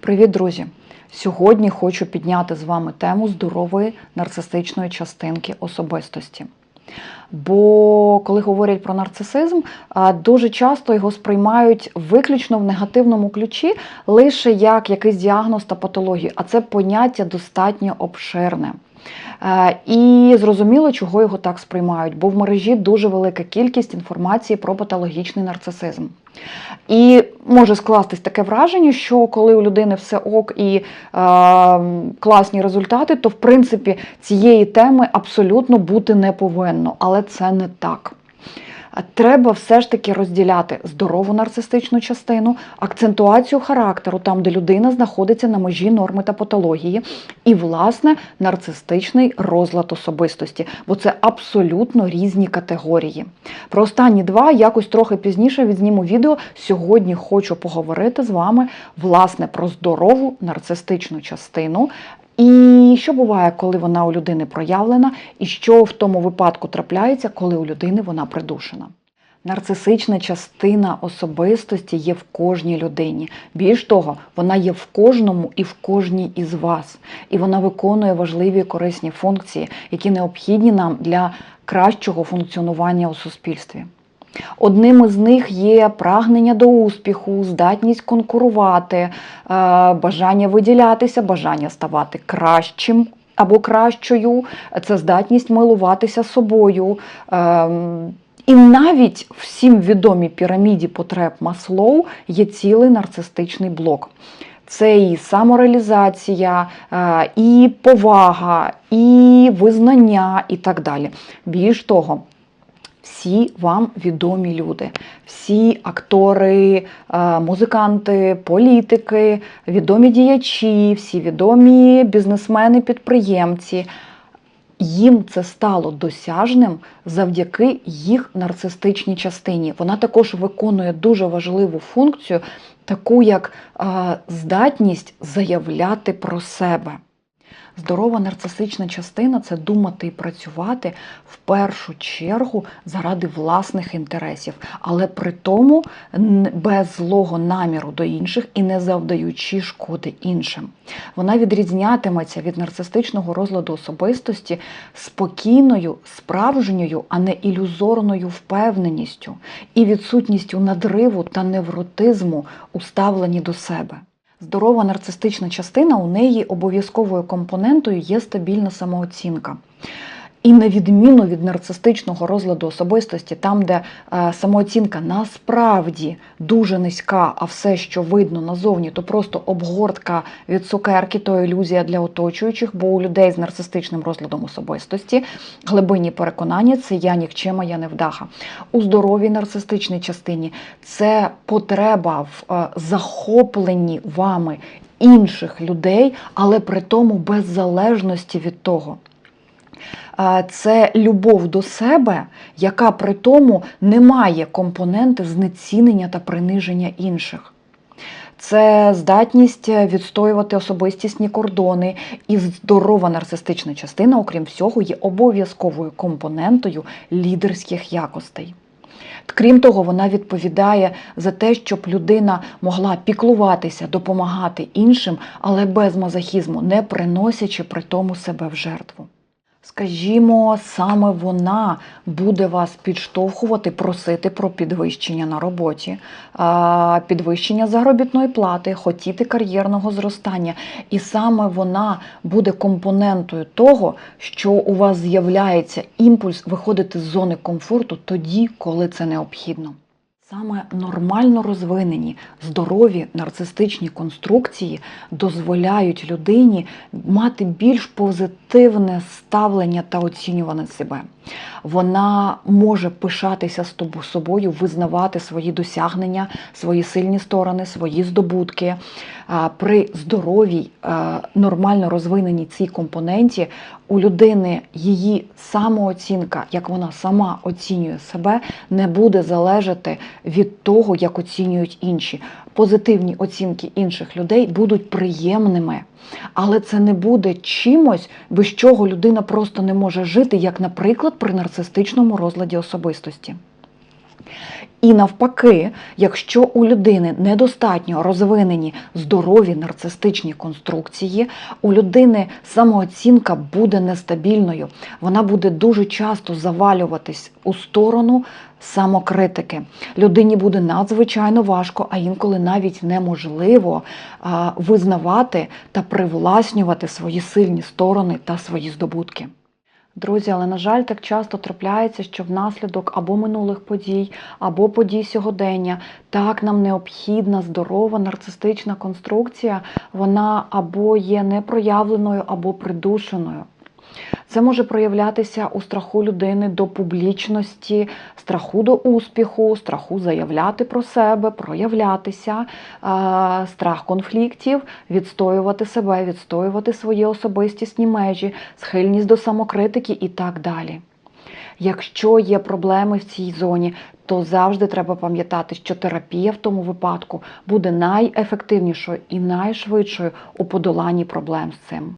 Привіт, друзі! Сьогодні хочу підняти з вами тему здорової нарцистичної частинки особистості. Бо коли говорять про нарцисизм, дуже часто його сприймають виключно в негативному ключі, лише як якийсь діагноз та патологію, а це поняття достатньо обширне. Е, І зрозуміло, чого його так сприймають, бо в мережі дуже велика кількість інформації про патологічний нарцисизм. І може скластись таке враження, що коли у людини все ок і е, класні результати, то в принципі цієї теми абсолютно бути не повинно. Але це не так. Треба все ж таки розділяти здорову нарцистичну частину, акцентуацію характеру, там, де людина знаходиться на межі норми та патології, і, власне, нарцистичний розлад особистості, бо це абсолютно різні категорії. Про останні два якось трохи пізніше відзніму відео. Сьогодні хочу поговорити з вами власне про здорову нарцистичну частину. І що буває, коли вона у людини проявлена, і що в тому випадку трапляється, коли у людини вона придушена. Нарцисична частина особистості є в кожній людині. Більш того, вона є в кожному і в кожній із вас. І вона виконує важливі корисні функції, які необхідні нам для кращого функціонування у суспільстві. Одним із них є прагнення до успіху, здатність конкурувати, е, бажання виділятися, бажання ставати кращим або кращою, це здатність милуватися собою. Ем, І навіть всім відомій піраміді потреб Маслоу є цілий нарцистичний блок. Це і самореалізація, е, і повага, і визнання, і так далі. Більш того, всі вам відомі люди, всі актори, е, музиканти, політики, відомі діячі, всі відомі бізнесмени, підприємці. Їм це стало досяжним завдяки їх нарцистичній частині. Вона також виконує дуже важливу функцію, таку як е, здатність заявляти про себе. Здорова нарцисична частина це думати і працювати в першу чергу заради власних інтересів, але при тому без злого наміру до інших і не завдаючи шкоди іншим. Вона відрізнятиметься від нарцистичного розладу особистості спокійною, справжньою, а не ілюзорною впевненістю і відсутністю надриву та невротизму у ставленні до себе. Здорова нарцистична частина у неї обов'язковою компонентою є стабільна самооцінка. І на відміну від нарцистичного розладу особистості, там, де е, самооцінка насправді дуже низька, а все, що видно назовні, то просто обгортка від цукерки, то ілюзія для оточуючих, бо у людей з нарцистичним розладом особистості глибинні переконання це я нікчема, я невдаха. У здоровій нарцистичній частині це потреба в е, захопленні вами інших людей, але при тому без залежності від того. Це любов до себе, яка при тому не має компоненти знецінення та приниження інших. Це здатність відстоювати особистісні кордони, і здорова нарцистична частина, окрім всього, є обов'язковою компонентою лідерських якостей. Крім того, вона відповідає за те, щоб людина могла піклуватися, допомагати іншим, але без мазохізму, не приносячи при тому себе в жертву. Скажімо, саме вона буде вас підштовхувати, просити про підвищення на роботі, підвищення заробітної плати, хотіти кар'єрного зростання. І саме вона буде компонентою того, що у вас з'являється імпульс виходити з зони комфорту тоді, коли це необхідно. Саме нормально розвинені здорові нарцистичні конструкції дозволяють людині мати більш позитивне ставлення та оцінюване себе. Вона може пишатися з собою, визнавати свої досягнення, свої сильні сторони, свої здобутки. При здоровій, нормально розвиненій цій компоненті у людини її самооцінка, як вона сама оцінює себе, не буде залежати від того, як оцінюють інші. Позитивні оцінки інших людей будуть приємними, але це не буде чимось, без чого людина просто не може жити, як, наприклад, при нарцистичному розладі особистості. І навпаки, якщо у людини недостатньо розвинені здорові нарцистичні конструкції, у людини самооцінка буде нестабільною, вона буде дуже часто завалюватись у сторону самокритики. Людині буде надзвичайно важко, а інколи навіть неможливо визнавати та привласнювати свої сильні сторони та свої здобутки. Друзі, але на жаль, так часто трапляється, що внаслідок або минулих подій, або подій сьогодення так нам необхідна здорова нарцистична конструкція, вона або є непроявленою, або придушеною. Це може проявлятися у страху людини до публічності, страху до успіху, страху заявляти про себе, проявлятися, страх конфліктів, відстоювати себе, відстоювати свої особистісні межі, схильність до самокритики і так далі. Якщо є проблеми в цій зоні, то завжди треба пам'ятати, що терапія в тому випадку буде найефективнішою і найшвидшою у подоланні проблем з цим.